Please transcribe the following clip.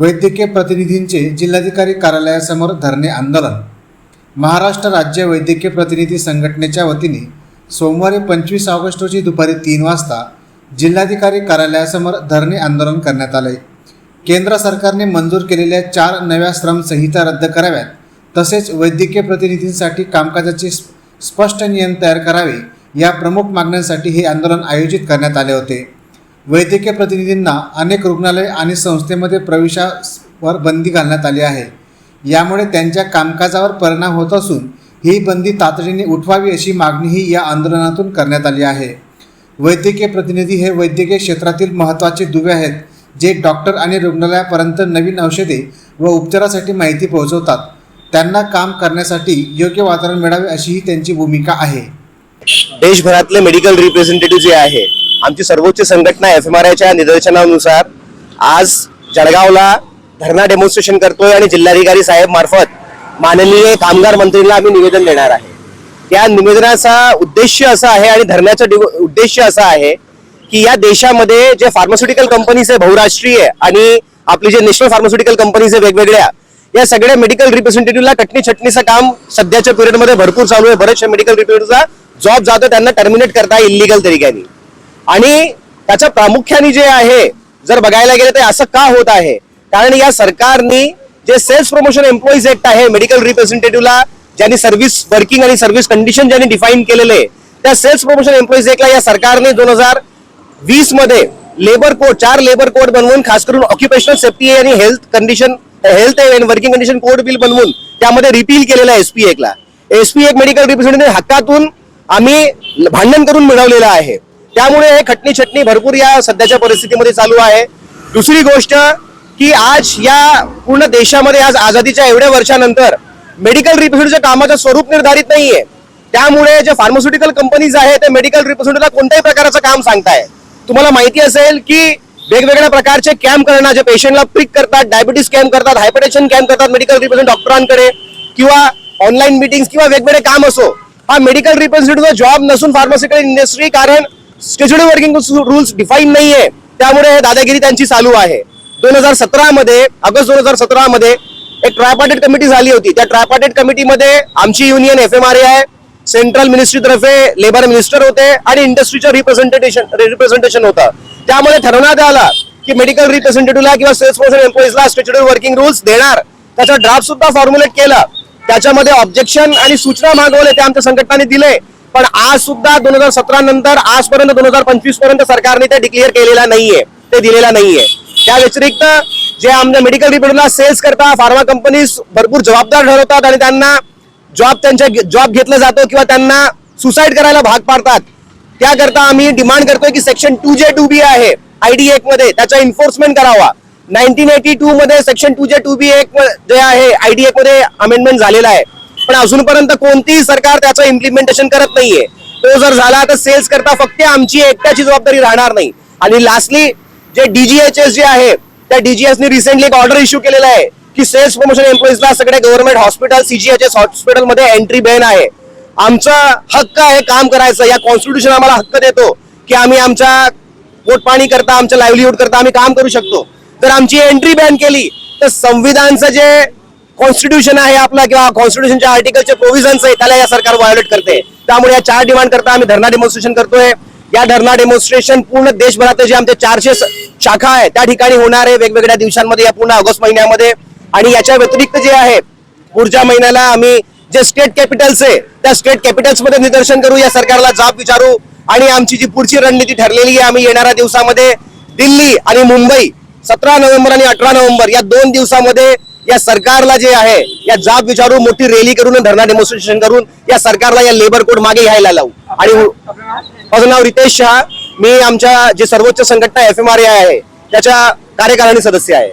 वैद्यकीय प्रतिनिधींचे जिल्हाधिकारी कार्यालयासमोर धरणे आंदोलन. महाराष्ट्र राज्य वैद्यकीय प्रतिनिधी संघटनेच्या वतीने सोमवारी पंचवीस ऑगस्ट रोजी दुपारी तीन वाजता जिल्हाधिकारी कार्यालयासमोर धरणे आंदोलन करण्यात आले. केंद्र सरकारने मंजूर केलेल्या चार नव्या श्रम संहिता रद्द कराव्यात तसेच वैद्यकीय प्रतिनिधींसाठी कामकाजाचे स्प- स्पष्ट नियम तयार करावे या प्रमुख मागण्यांसाठी हे आंदोलन आयोजित करण्यात आले होते. वैद्यकीय प्रतिनिधींना अनेक रुग्णालय आणि संस्थेमध्ये प्रवेशावर बंदी घालण्यात आली आहे. यामुळे त्यांच्या कामकाजावर परिणाम होत असून ही बंदी तातडीने उठवावी अशी मागणीही या आंदोलनातून करण्यात आली आहे. वैद्यकीय प्रतिनिधी हे वैद्यकीय क्षेत्रातील महत्त्वाचे दुवे आहेत जे डॉक्टर आणि रुग्णालयापर्यंत नवीन औषधे व उपचारासाठी माहिती पोहोचवतात. त्यांना काम करण्यासाठी योग्य वातावरण मिळावे अशी ही त्यांची भूमिका आहे. देशभरातले मेडिकल रिप्रेझेंटेटिव्ह जे आहे आमची सर्वोच्च संघटना एफ एम आर आयच्या निदर्शनानुसार आज जळगावला धरणा डेमॉन्स्ट्रेशन करतोय आणि जिल्हाधिकारी साहेब मार्फत माननीय कामगार मंत्रीला आम्ही निवेदन देणार आहे. त्या निवेदनाचा उद्देश असा आहे आणि धरण्याचा उद्देश असा आहे की या देशामध्ये जे फार्मास्युटिकल कंपनीज आहे बहुराष्ट्रीय आणि आपले जे नॅशनल फार्मास्युटिकल कंपनीज आहे वेगवेगळ्या या सगळ्या मेडिकल रिप्रेझेंटेटिव्हला कटणी छटणीचं काम सध्याच्या पिरियडमध्ये भरपूर चालू आहे. बऱ्याचशा मेडिकल रिप्रेझेंटेटिव्हचा जॉब जातो त्यांना टर्मिनेट करता इलिगल तरीक्याने. आणि त्याच्या प्रामुख्याने जे आहे जर बघायला गेलं तर असं का होत आहे? कारण या सरकारने जे सेल्स प्रमोशन एम्प्लॉईज ऍक्ट आहे मेडिकल रिप्रेझेंटेटिव्हला ज्यांनी सर्व्हिस वर्किंग आणि सर्व्हिस कंडिशन ज्यांनी डिफाईन केलेले आहे, त्या सेल्स प्रमोशन एम्प्लॉईज ऍक्टला या सरकारने दोन हजार वीसमध्ये लेबर कोड चार लेबर कोड बनवून खास करून ऑक्युपेशनल सेफ्टी आणि health condition health and working condition code bill बनवून त्यामध्ये रिपील केलेला एसपी एकला एसपी एक मेडिकल रिप्रेझेंटेटिव्ह हक्कातून आम्ही भांडण करून मिळवलेलं आहे. त्यामुळे हे खटणी छटणी भरपूर या सध्याच्या परिस्थितीमध्ये चालू आहे. दुसरी गोष्ट की आज या पूर्ण देशामध्ये आज आझादीच्या एवढ्या वर्षानंतर मेडिकल रिप्रेझेंटेटिव्हच्या कामाचं स्वरूप निर्धारित नाहीये. त्यामुळे जे फार्मास्युटिकल कंपनीज आहेत त्या मेडिकल रिप्रेझेंटेटिव्हला कोणत्याही प्रकारचं काम सांगताय. तुम्हाला माहिती असेल की वेगवेगळ्या प्रकारचे कॅम्प करणं जे पेशंटला पिक करतात डायबिटीस कॅम्प करतात हायपरटेन्शन कॅम्प करतात मेडिकल रिप्रेझेंट डॉक्टरांकडे किंवा ऑनलाईन मिटिंग किंवा वेगवेगळे काम असो हा मेडिकल रिप्रेझेंटेटिव्ह जॉब नसून फार्मास्युटिकल इंडस्ट्री कारण स्टेच्युटरी वर्किंग रूल्स डिफाईन नाहीये. त्यामुळे दादागिरी त्यांची चालू आहे. दोन हजार सतरा मध्ये ऑगस्ट दोन हजार सतरा मध्ये एक ट्रायपार्टेड कमिटी झाली होती. त्या ट्रायपार्टेड कमिटीमध्ये आमची union F M R A आहे. सेंट्रल मिनिस्ट्रीतर्फे लेबर मिनिस्टर होते आणि इंडस्ट्रीचं रिप्रेझेंटेशन रिप्रेझेंटेशन होतं. त्यामध्ये ठरवण्यात आला की मेडिकल रिप्रेझेंटेटिव्हला किंवा सेल्स पर्सन एम्प्लॉईजला स्टेच्युटरी वर्किंग रूल्स देणार. त्याचा ड्राफ्ट सुद्धा फॉर्म्युलेट केला. त्याच्यामध्ये ऑब्जेक्शन आणि सूचना मागवले ते आमच्या संघटनाने दिले. पण आज सुद्धा दोन हजार सतरा नंतर आजपर्यंत दोन हजार पंचवीसपर्यंत सरकारने ते डिक्लेअर केलेला नाहीये. ते दिलेला नाहीये. त्या व्यतिरिक्त जे आमच्या मेडिकल रिपोर्टला सेल्स करता फार्मा कंपनीज भरपूर जबाबदार ठरवतात आणि त्यांना जॉब त्यांच्या जॉब घेतला जातो किंवा त्यांना सुसाईड करायला भाग पाडतात. त्याकरता आम्ही डिमांड करतोय की सेक्शन टू जे टू बी आहे आयडी एक मध्ये त्याचा इन्फोर्समेंट करावा. नाईन्टीन एटी टू मध्ये सेक्शन टू जे टू बी एक जे आहे आयडी एक मध्ये अमेंडमेंट झालेला आहे. पण अजूनपर्यंत कोणतीही सरकार त्याचं इम्प्लिमेंटेशन करत नाहीये. तो जर झाला तर सेल्स करता फक्त आमची एकट्याची जबाबदारी राहणार नाही. आणि लास्टली जे डीजीएचएस जे आहे त्या डीजीएस ने रिसेंटली एक ऑर्डर इश्यू केलेला आहे की सेल्स प्रमोशन एम्प्लॉईजला सगळे गव्हर्नमेंट हॉस्पिटल सीजीएचएस हॉस्पिटलमध्ये एंट्री बॅन आहे. आमचा हक्क आहे काम करायचं. या कॉन्स्टिट्यूशन आम्हाला हक्क देतो की आम्ही आमच्या पोटपाणी करता आमच्या लाईव्हलीहूड करता आम्ही काम करू शकतो. तर आमची एंट्री बॅन केली तर संविधानचं जे कॉन्स्टिट्यूशन आहे आपला किंवा कॉन्स्टिट्यूशनच्या आर्टिकलचे प्रोव्हिजन्स आहे त्याला या सरकार व्हायोलेट करते. त्यामुळे या चार डिमांड करता आम्ही धरणा डेमॉन्स्ट्रेशन करतोय. या धरणा डेमॉन्स्ट्रेशन पूर्ण देशभरात जे आमचे चारशे शाखा आहे त्या ठिकाणी होणार आहे. वेगवेगळ्या दिवसांमध्ये या पूर्ण ऑगस्ट महिन्यामध्ये. आणि याच्या व्यतिरिक्त जे आहे पुढच्या महिन्याला आम्ही जे स्टेट कॅपिटल्स आहे त्या स्टेट कॅपिटल्समध्ये निदर्शन करू या सरकारला जाब विचारू. आणि आमची जी पुढची रणनीती ठरलेली आहे आम्ही येणाऱ्या दिवसामध्ये दिल्ली आणि मुंबई सतरा नोव्हेंबर आणि अठरा नोव्हेंबर या दोन दिवसामध्ये या सरकारला जे आहे या जाब विचारून मोठी रॅली करून धरणा डेमॉन्स्ट्रेशन करून या सरकारला या लेबर कोड मागे घ्यायला लावू. आणि हो- माझं नाव रितेश शहा. मी आमच्या जे सर्वोच्च संघटना एफ एम आर आहे त्याच्या कार्यकारिणी सदस्य आहे.